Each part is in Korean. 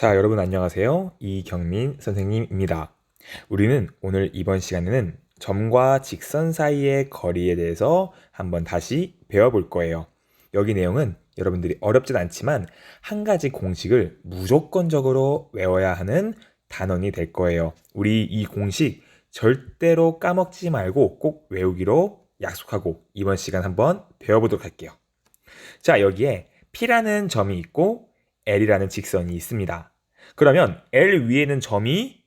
자, 여러분 안녕하세요. 이경민 선생님입니다. 우리는 오늘 이번 시간에는 점과 직선 사이의 거리에 대해서 한번 다시 배워볼 거예요. 여기 내용은 여러분들이 어렵진 않지만 한 가지 공식을 무조건적으로 외워야 하는 단원이 될 거예요. 우리 이 공식 절대로 까먹지 말고 꼭 외우기로 약속하고 이번 시간 한번 배워보도록 할게요. 자, 여기에 P라는 점이 있고 L이라는 직선이 있습니다. 그러면 L 위에는 점이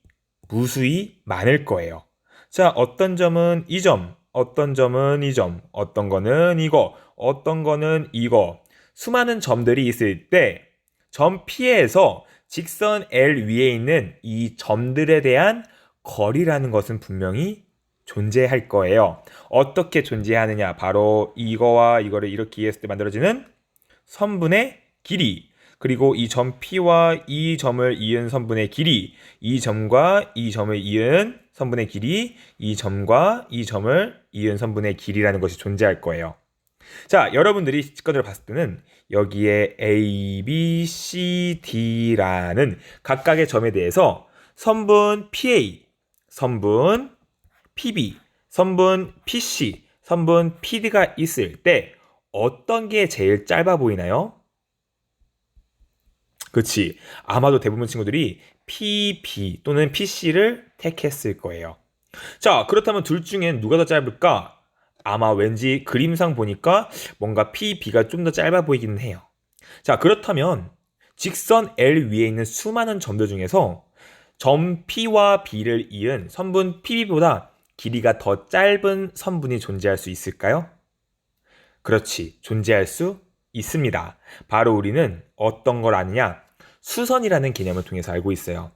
무수히 많을 거예요. 자, 어떤 점은 이 점, 어떤 점은 이 점, 어떤 거는 이거, 어떤 거는 이거. 수많은 점들이 있을 때 점 P에서 직선 L 위에 있는 이 점들에 대한 거리라는 것은 분명히 존재할 거예요. 어떻게 존재하느냐? 바로 이거와 이거를 이렇게 이해했을 때 만들어지는 선분의 길이 그리고 이 점 P와 이 점을 이은 선분의 길이 이 점과 이 점을 이은 선분의 길이 이 점과 이 점을 이은 선분의 길이라는 것이 존재할 거예요. 자, 여러분들이 직관으로 봤을 때는 여기에 A, B, C, D라는 각각의 점에 대해서 선분 PA, 선분 PB, 선분 PC, 선분 PD가 있을 때 어떤 게 제일 짧아 보이나요? 그렇지. 아마도 대부분 친구들이 PB 또는 PC를 택했을 거예요. 자, 그렇다면 둘 중엔 누가 더 짧을까? 아마 왠지 그림상 보니까 뭔가 PB가 좀 더 짧아 보이기는 해요. 자, 그렇다면 직선 L 위에 있는 수많은 점들 중에서 점 P와 B를 이은 선분 PB보다 길이가 더 짧은 선분이 존재할 수 있을까요? 그렇지. 존재할 수 있습니다. 바로 우리는 어떤 걸 아느냐? 수선이라는 개념을 통해서 알고 있어요.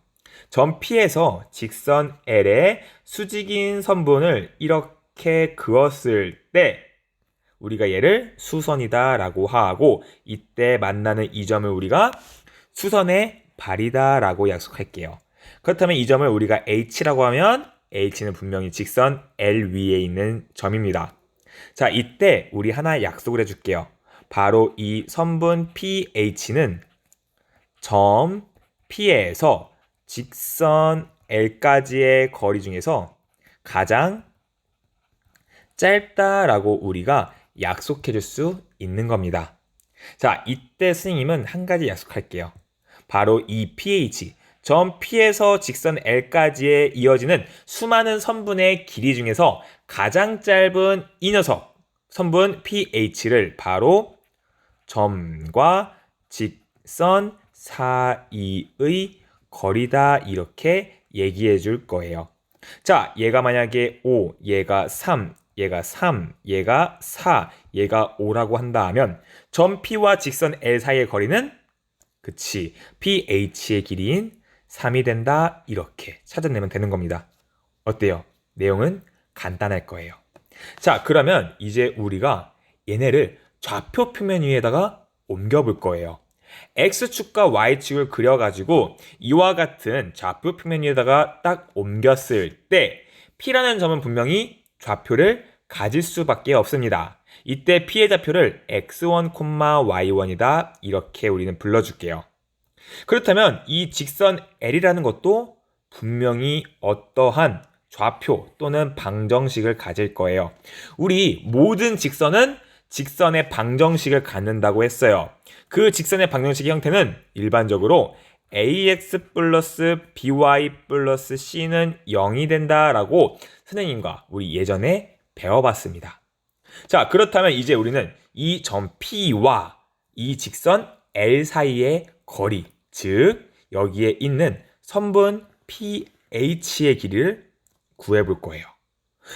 점 P에서 직선 L의 수직인 선분을 이렇게 그었을 때 우리가 얘를 수선이다라고 하고 이때 만나는 이 점을 우리가 수선의 발이다라고 약속할게요. 그렇다면 이 점을 우리가 H라고 하면 H는 분명히 직선 L 위에 있는 점입니다. 자, 이때 우리 하나 약속을 해줄게요. 바로 이 선분 PH는 점 P에서 직선 L까지의 거리 중에서 가장 짧다라고 우리가 약속해 줄 수 있는 겁니다. 자, 이때 스님은 한 가지 약속할게요. 바로 이 pH, 점 P에서 직선 L까지에 이어지는 수많은 선분의 길이 중에서 가장 짧은 이 녀석, 선분 pH를 바로 점과 직선 사이의 거리다 이렇게 얘기해 줄 거예요. 자, 얘가 만약에 5, 얘가 3, 얘가 3, 얘가 4, 얘가 5라고 한다 하면 점 P와 직선 L 사이의 거리는 그치, PH의 길이인 3이 된다 이렇게 찾아내면 되는 겁니다. 어때요? 내용은 간단할 거예요. 자, 그러면 이제 우리가 얘네를 좌표 표면 위에다가 옮겨 볼 거예요. X축과 Y축을 그려가지고 이와 같은 좌표 표면 위에다가 딱 옮겼을 때 P라는 점은 분명히 좌표를 가질 수밖에 없습니다. 이때 P의 좌표를 X1, Y1이다 이렇게 우리는 불러줄게요. 그렇다면 이 직선 L이라는 것도 분명히 어떠한 좌표 또는 방정식을 가질 거예요. 우리 모든 직선은 직선의 방정식을 갖는다고 했어요. 그 직선의 방정식의 형태는 일반적으로 ax 플러스 by 플러스 c는 0이 된다라고 선생님과 우리 예전에 배워봤습니다. 자, 그렇다면 이제 우리는 이 점 P와 이 직선 L 사이의 거리, 즉 여기에 있는 선분 PH의 길이를 구해볼 거예요.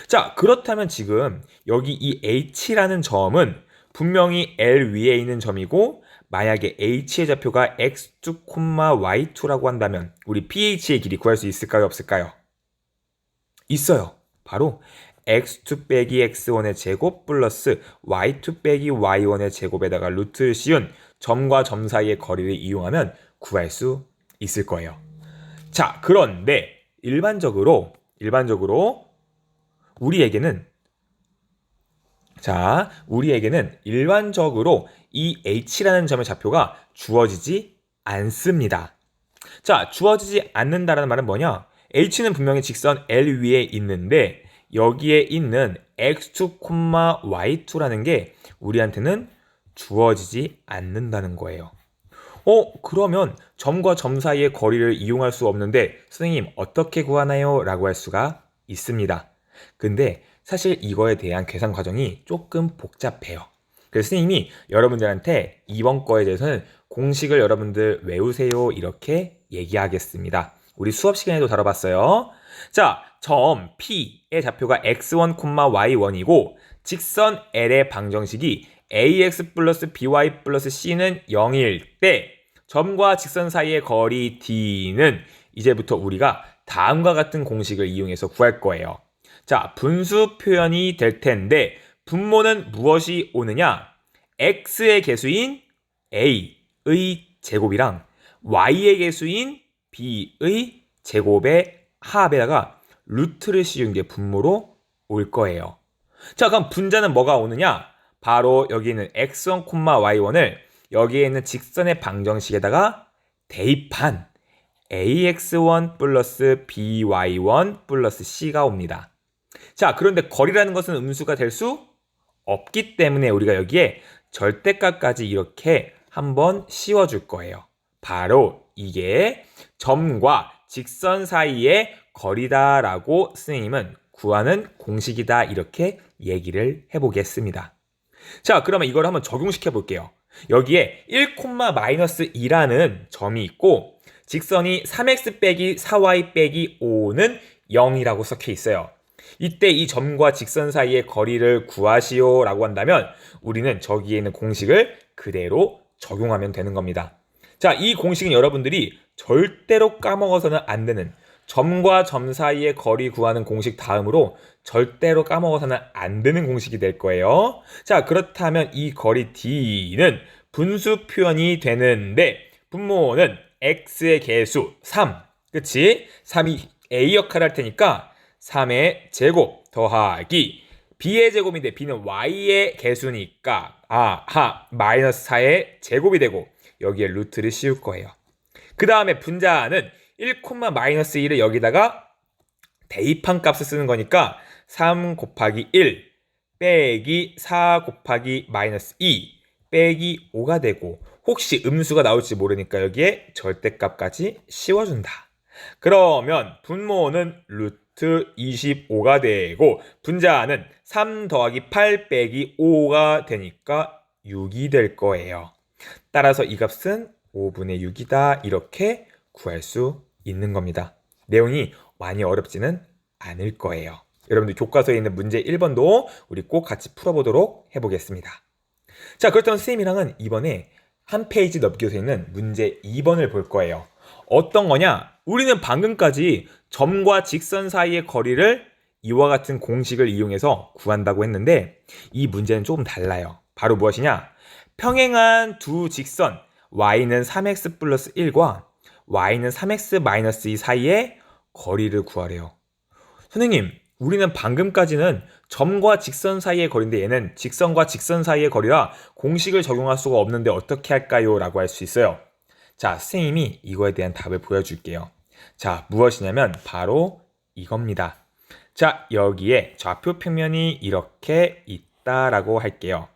자, 그렇다면 지금 여기 이 H라는 점은 분명히 L 위에 있는 점이고 만약에 H의 좌표가 X2, Y2라고 한다면 우리 PH의 길이 구할 수 있을까요? 없을까요? 있어요. 바로 x2 빼기 x1의 제곱 플러스 y2 빼기 y1의 제곱에다가 루트를 씌운 점과 점 사이의 거리를 이용하면 구할 수 있을 거예요. 자, 그런데 일반적으로 일반적으로 우리에게는 자, 우리에게는 일반적으로 이 h라는 점의 좌표가 주어지지 않습니다. 자, 주어지지 않는다라는 말은 뭐냐? h는 분명히 직선 L 위에 있는데 여기에 있는 x2, y2라는 게 우리한테는 주어지지 않는다는 거예요. 어, 그러면 점과 점 사이의 거리를 이용할 수 없는데 선생님 어떻게 구하나요? 라고 할 수가 있습니다. 근데 사실 이거에 대한 계산 과정이 조금 복잡해요. 그래서 선생님이 여러분들한테 이번 거에 대해서는 공식을 여러분들 외우세요 이렇게 얘기하겠습니다. 우리 수업 시간에도 다뤄봤어요. 자, 점 P의 좌표가 x1, y1이고 직선 L의 방정식이 ax 플러스 by 플러스 c는 0일 때 점과 직선 사이의 거리 d는 이제부터 우리가 다음과 같은 공식을 이용해서 구할 거예요. 자, 분수 표현이 될 텐데 분모는 무엇이 오느냐? x의 개수인 a의 제곱이랑 y의 개수인 b의 제곱의 합에다가 루트를 씌운 게 분모로 올 거예요. 자, 그럼 분자는 뭐가 오느냐? 바로 여기 있는 x1, y1을 여기에 있는 직선의 방정식에다가 대입한 ax1 플러스 by1 플러스 c가 옵니다. 자, 그런데 거리라는 것은 음수가 될 수 없기 때문에 우리가 여기에 절대값까지 이렇게 한번 씌워줄 거예요. 바로 이게 점과 직선 사이의 거리다라고 선생님은 구하는 공식이다 이렇게 얘기를 해보겠습니다. 자, 그러면 이걸 한번 적용시켜 볼게요. 여기에 1,-2라는 점이 있고 직선이 3x 빼기 4y 빼기 5는 0이라고 섞여 있어요. 이때 이 점과 직선 사이의 거리를 구하시오 라고 한다면 우리는 저기에 있는 공식을 그대로 적용하면 되는 겁니다. 자, 이 공식은 여러분들이 절대로 까먹어서는 안 되는 점과 점 사이의 거리 구하는 공식 다음으로 절대로 까먹어서는 안 되는 공식이 될 거예요. 자, 그렇다면 이 거리 d는 분수 표현이 되는데 분모는 x의 개수 3. 그치? 3이 a 역할을 할 테니까 3의 제곱 더하기 b의 제곱인데 b는 y의 개수니까 아하 마이너스 4의 제곱이 되고 여기에 루트를 씌울 거예요. 그 다음에 분자는 1, 마이너스 1을 여기다가 대입한 값을 쓰는 거니까 3 곱하기 1 빼기 4 곱하기 마이너스 2 빼기 5가 되고 혹시 음수가 나올지 모르니까 여기에 절대값까지 씌워준다. 그러면 분모는 루트 25가 되고 분자는 3 더하기 8 빼기 5가 되니까 6이 될 거예요. 따라서 이 값은 5분의 6이다 이렇게 구할 수 있는 겁니다. 내용이 많이 어렵지는 않을 거예요. 여러분들 교과서에 있는 문제 1번도 우리 꼭 같이 풀어보도록 해보겠습니다. 자, 그렇다면 선생님이랑은 이번에 한 페이지 넘겨서 있는 문제 2번을 볼 거예요. 어떤 거냐? 우리는 방금까지 점과 직선 사이의 거리를 이와 같은 공식을 이용해서 구한다고 했는데 이 문제는 조금 달라요. 바로 무엇이냐? 평행한 두 직선 y는 3x 플러스 1과 y는 3x 마이너스 2 사이의 거리를 구하래요. 선생님, 우리는 방금까지는 점과 직선 사이의 거리인데 얘는 직선과 직선 사이의 거리라 공식을 적용할 수가 없는데 어떻게 할까요? 라고 할 수 있어요. 자, 선생님이 이거에 대한 답을 보여줄게요. 자, 무엇이냐면 바로 이겁니다. 자, 여기에 좌표 평면이 이렇게 있다라고 할게요.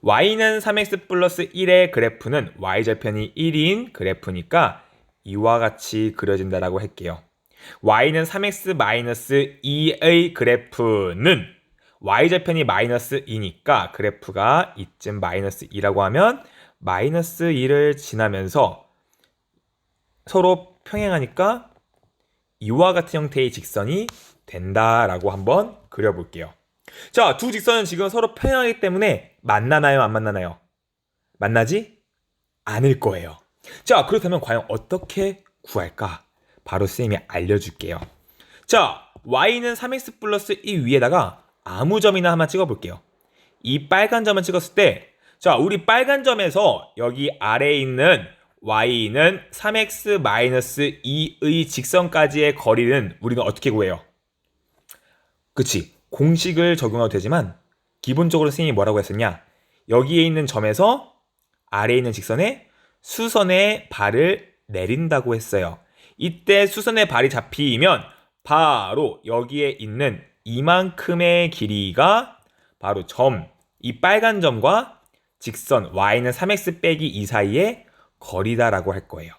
y는 3x 플러스 1의 그래프는 y절편이 1인 그래프니까 이와 같이 그려진다라고 할게요. y는 3x 마이너스 2의 그래프는 y절편이 마이너스 2니까 그래프가 이쯤 마이너스 2라고 하면 마이너스 2를 지나면서 서로 평행하니까 이와 같은 형태의 직선이 된다라고 한번 그려볼게요. 자, 두 직선은 지금 서로 평행하기 때문에 만나나요? 안 만나나요? 만나지 않을 거예요. 자, 그렇다면 과연 어떻게 구할까? 바로 쌤이 알려줄게요. 자, y는 3x 플러스 2 위에다가 아무 점이나 하나 찍어볼게요. 이 빨간 점을 찍었을 때, 자, 우리 빨간 점에서 여기 아래에 있는 y는 3x 마이너스 2의 직선까지의 거리는 우리는 어떻게 구해요? 그치. 공식을 적용해도 되지만 기본적으로 선생님이 뭐라고 했었냐? 여기에 있는 점에서 아래에 있는 직선에 수선의 발을 내린다고 했어요. 이때 수선의 발이 잡히면 바로 여기에 있는 이만큼의 길이가 바로 점, 이 빨간 점과 직선 y는 3x 빼기 2 사이의 거리다라고 할 거예요.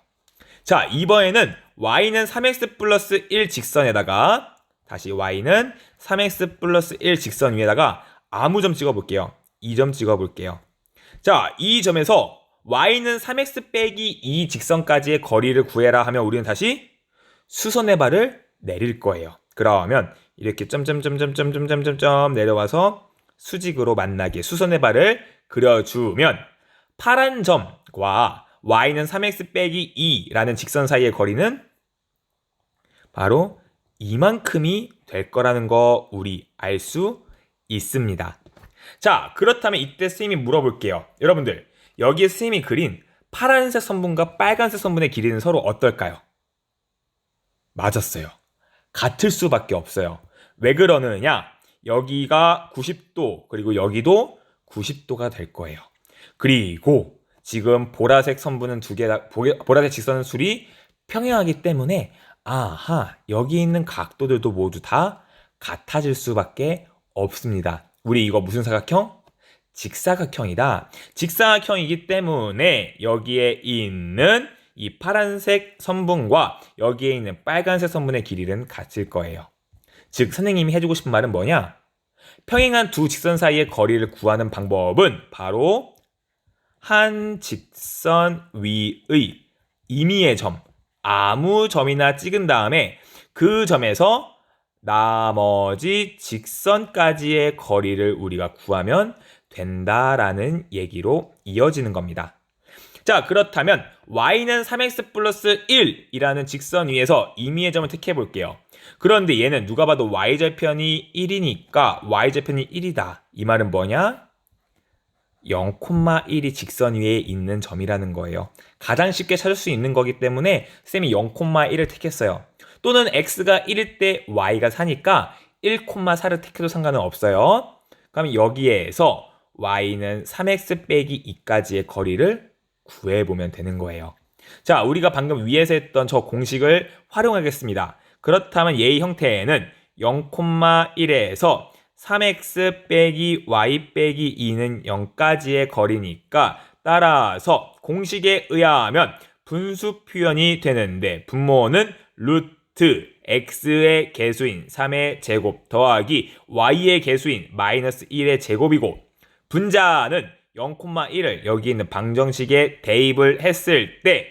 자, 이번에는 y는 3x 플러스 1 직선에다가 다시 y는 3x 플러스 1 직선 위에다가 아무 점 찍어볼게요. 2점 찍어볼게요. 자, 이 점에서 y는 3x 빼기 2 직선까지의 거리를 구해라 하면 우리는 다시 수선의 발을 내릴 거예요. 그러면 이렇게 점점점점점점점점 내려와서 수직으로 만나게 수선의 발을 그려주면 파란 점과 y는 3x 빼기 2라는 직선 사이의 거리는 바로 이만큼이 될 거라는 거 우리 알 수 있습니다. 자, 그렇다면 이때 선생님이 물어볼게요. 여러분들, 여기에 선생님이 그린 파란색 선분과 빨간색 선분의 길이는 서로 어떨까요? 맞았어요. 같을 수밖에 없어요. 왜 그러느냐? 여기가 90도, 그리고 여기도 90도가 될 거예요. 그리고 지금 보라색 선분은 두 개, 보라색 직선은 술이 평행하기 때문에 아하, 여기 있는 각도들도 모두 다 같아질 수밖에 없습니다. 우리 이거 무슨 사각형? 직사각형이다. 직사각형이기 때문에 여기에 있는 이 파란색 선분과 여기에 있는 빨간색 선분의 길이는 같을 거예요. 즉, 선생님이 해주고 싶은 말은 뭐냐? 평행한 두 직선 사이의 거리를 구하는 방법은 바로 한 직선 위의 임의의 점, 아무 점이나 찍은 다음에 그 점에서 나머지 직선까지의 거리를 우리가 구하면 된다라는 얘기로 이어지는 겁니다. 자, 그렇다면 y는 3x 플러스 1이라는 직선 위에서 임의의 점을 택해 볼게요. 그런데 얘는 누가 봐도 y절편이 1이니까 y절편이 1이다. 이 말은 뭐냐? 0,1이 직선 위에 있는 점이라는 거예요. 가장 쉽게 찾을 수 있는 거기 때문에 쌤이 0,1을 택했어요. 또는 x가 1일 때 y가 4니까 1,4를 택해도 상관은 없어요. 그럼 여기에서 y는 3x 빼기 2까지의 거리를 구해보면 되는 거예요. 자, 우리가 방금 위에서 했던 저 공식을 활용하겠습니다. 그렇다면 얘의 형태에는 0,1에서 3x 빼기 y 빼기 2는 0까지의 거리니까 따라서 공식에 의하면 분수 표현이 되는데 분모는 루트 x의 개수인 3의 제곱 더하기 y의 개수인 마이너스 1의 제곱이고 분자는 0,1을 여기 있는 방정식에 대입을 했을 때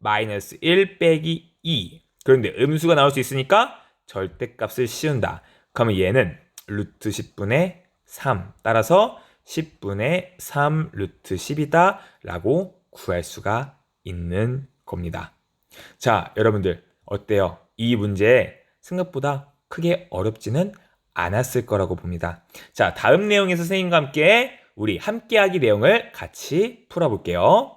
마이너스 1 빼기 2 그런데 음수가 나올 수 있으니까 절대값을 씌운다. 그러면 얘는 루트 10분의 3 따라서 10분의 3 루트 10이다 라고 구할 수가 있는 겁니다. 자 여러분들 어때요? 이 문제 생각보다 크게 어렵지는 않았을 거라고 봅니다. 자 다음 내용에서 선생님과 함께 우리 함께하기 내용을 같이 풀어볼게요.